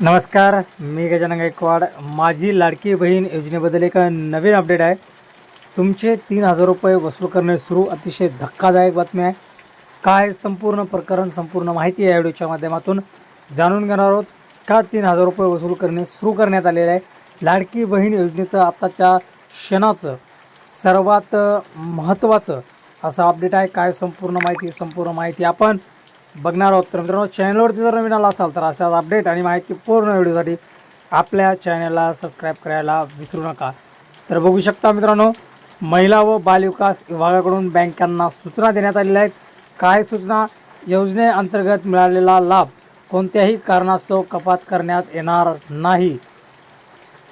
नमस्कार मी गजानन गायकवाड. माझी लाडकी बहीण योजनेबद्दल एक नवीन अपडेट आहे. तुमचे तीन हजार रुपये वसूल करणे सुरू अतिशय धक्कादायक बातमी आहे. काय संपूर्ण प्रकरण संपूर्ण माहिती आहे या व्हिडिओच्या माध्यमातून जाणून घेणार आहोत. का तीन हजार रुपये वसूल करणे सुरू करण्यात आलेले आहे? लाडकी बहीण योजनेचं आत्ताच्या क्षणाचं सर्वात महत्त्वाचं असं अपडेट आहे. काय संपूर्ण माहिती संपूर्ण माहिती आपण बघणार आहोत. तर मित्रांनो चॅनलवरती जर नवीन आला असाल तर अशाच अपडेट आणि माहिती पूर्ण व्हिडिओसाठी आपल्या चॅनलला सबस्क्राईब करायला विसरू नका. तर बघू शकता मित्रांनो महिला व बालविकास विभागाकडून बँकांना सूचना देण्यात आलेल्या आहेत. काय सूचना? योजनेअंतर्गत मिळालेला लाभ कोणत्याही कारणास्तव कपात करण्यात येणार नाही.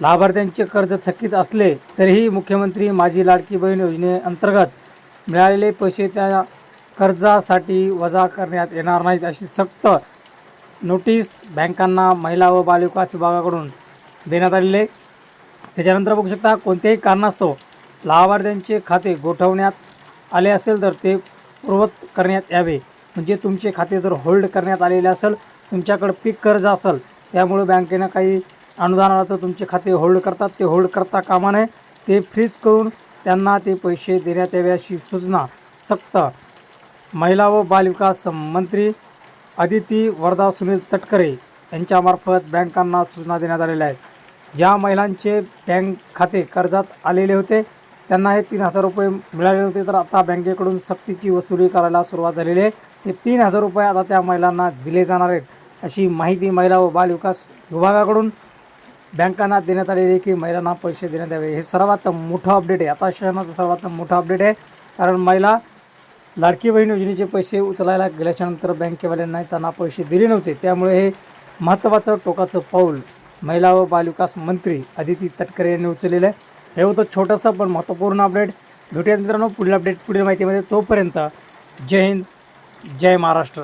लाभार्थ्यांचे कर्ज थकीत असले तरीही मुख्यमंत्री माझी लाडकी बहीण योजनेअंतर्गत मिळालेले पैसे त्या कर्जासाठी वजा करण्यात येणार नाहीत अशी सक्त नोटीस बँकांना महिला व बालविकास विभागाकडून देण्यात आलेले आहे. त्याच्यानंतर बघू शकता कोणत्याही कारणास्तव लाभार्थ्यांचे खाते गोठवण्यात आले असेल तर ते पूर्वत करण्यात यावे. म्हणजे तुमचे खाते जर होल्ड करण्यात आलेले असेल तुमच्याकडं पीक कर्ज असेल त्यामुळे बँकेनं काही अनुदान आलं तर तुमचे खाते होल्ड करतात. ते होल्ड करता कामा नये. ते फ्रीज करून त्यांना ते पैसे देण्यात यावे अशी सूचना सक्त महिला व बालविकास मंत्री अदिती वरदा सुनील तटकरे यांच्यामार्फत बँकांना सूचना देण्यात आलेल्या आहेत. ज्या महिलांचे बँक खाते कर्जात आलेले होते त्यांना हे तीन हजार रुपये मिळाले होते. तर आता बँकेकडून सक्तीची वसुली करायला सुरुवात झालेली आहे. ते तीन हजार रुपये आता त्या महिलांना दिले जाणार आहेत. अशी माहिती महिला व बालविकास विभागाकडून बँकांना देण्यात आलेली आहे की महिलांना पैसे देण्यात यावे. हे सर्वात मोठं अपडेट आहे. आता शहराचं सर्वात मोठं अपडेट आहे. कारण महिला लाडकी बहीण योजनेचे पैसे उचलायला गेल्याच्यानंतर बँकेवाल्यांना त्यांना पैसे दिले नव्हते. त्यामुळे हे महत्त्वाचं टोकाचं पाऊल महिला व बालविकास मंत्री अदिती तटकरे यांनी उचललेलं आहे. हे होतं छोटंसं पण महत्त्वपूर्ण अपडेट. भेटूया मित्रांनो पुढील अपडेट पुढील माहितीमध्ये तोपर्यंत जय हिंद जय महाराष्ट्र.